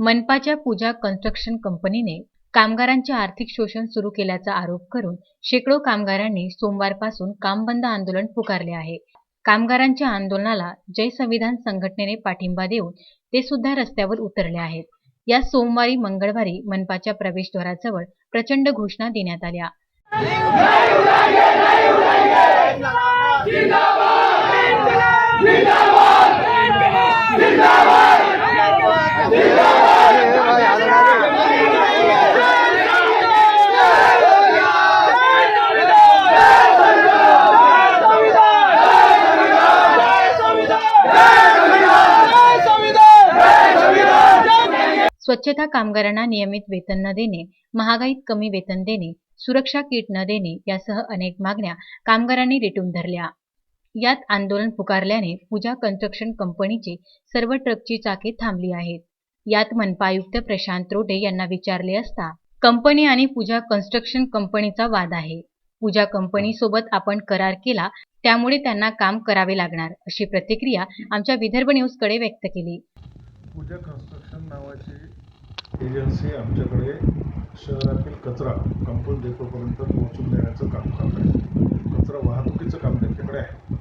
मनपाच्या पूजा कन्स्ट्रक्शन कंपनीने कामगारांचे आर्थिक शोषण सुरू केल्याचा आरोप करून शेकडो कामगारांनी सोमवारपासून काम बंद आंदोलन पुकारले आहे. कामगारांच्या आंदोलनाला जय संविधान संघटनेने पाठिंबा देऊन ते सुद्धा रस्त्यावर उतरले आहेत. या सोमवारी मंगळवारी मनपाच्या प्रवेशद्वाराजवळ प्रचंड घोषणा देण्यात आल्या. स्वच्छता कामगारांना नियमित वेतन न देणे महागाईत कमी वेतन देणे सुरक्षा किट न देणे यासह अनेक मागण्या कामगारांनी रेटून धरल्या. यात आंदोलन पुकारल्याने पूजा कन्स्ट्रक्शन कंपनीची सर्व ट्रकची चाके थांबली आहेत. यात मनपा आयुक्त प्रशांत रोडे यांना विचारले असता कंपनी आणि पूजा कन्स्ट्रक्शन कंपनीचा वाद आहे. पूजा कंपनी सोबत आपण करार केला त्यामुळे त्यांना काम करावे लागणार अशी प्रतिक्रिया आमच्या विदर्भ न्यूजकडे व्यक्त केली. पूजा कन्स्ट्रक्शन नावाची एजन्सी आमच्याकडे शहरातील कचरा कंपोस्ट डेपोपर्यंत पोहोचून देण्याचं काम करत आहे. कचरा वाहतुकीचं काम त्यांच्याकडे आहे.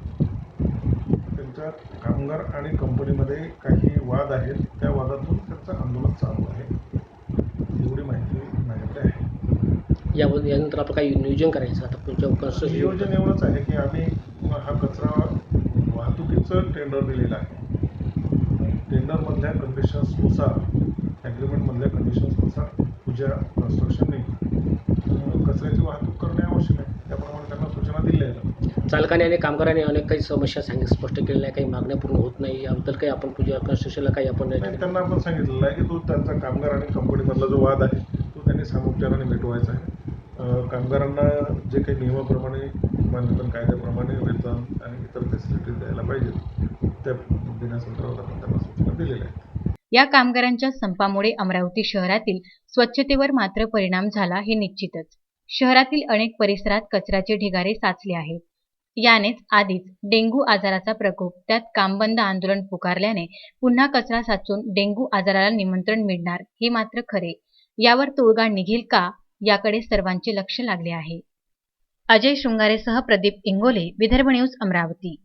त्यांच्या कामगार आणि कंपनीमध्ये काही वाद आहेत. त्या वादातून त्यांचं आंदोलन चालू आहे. एवढी माहिती माझ्याकडे आहे. यानंतर आपलं काही नियोजन करायचं आता पुढच्या कन्स्ट्रक्शन नियोजन एवढंच आहे की आम्ही हा कचरा वाहतुकीचं टेंडर दिलेलं आहे. टेंडरमधल्या कंडिशन्सनुसार ॲग्रीमेंटमधल्या कंडिशन्सनुसार पूजा कन्स्ट्रक्शनने कचऱ्याची वाहतूक करणे आवश्यक आहे. त्याप्रमाणे त्यांना सूचना दिल्या आहेत. चालकाने आणि कामगारांनी अनेक काही समस्या सांगित स्पष्ट केलेल्या आहे काही मागण्या पूर्ण होत नाही. याबद्दल काही आपण पूजा कन्स्ट्रक्शनला काही आपण नाही त्यांना आपण सांगितलेलं आहे की तो त्यांचा कामगार आणि कंपनीमधला जो वाद आहे तो त्यांनी सामोपचाराने मिटवायचा आहे. कामगारांना जे काही नियमाप्रमाणे बांधकाम कायद्याप्रमाणे वेतन आणि इतर फॅसिलिटीज द्यायला पाहिजेत त्या देण्यासंदर्भात आपण त्यांना सूचना दिलेल्या आहेत. या कामगारांच्या संपामुळे अमरावती शहरातील स्वच्छतेवर मात्र परिणाम झाला हे निश्चितच. शहरातील अनेक परिसरात कचऱ्याचे ढिगारे साचले आहेत. यानेच आधीच डेंग्यू आजाराचा प्रकोप त्यात कामबंद आंदोलन पुकारल्याने पुन्हा कचरा साचून डेंग्यू आजाराला निमंत्रण मिळणार हे मात्र खरे. यावर तोडगा निघेल का? याकडे सर्वांचे लक्ष लागले आहे. अजय शृंगारेसह प्रदीप इंगोले विदर्भ न्यूज अमरावती.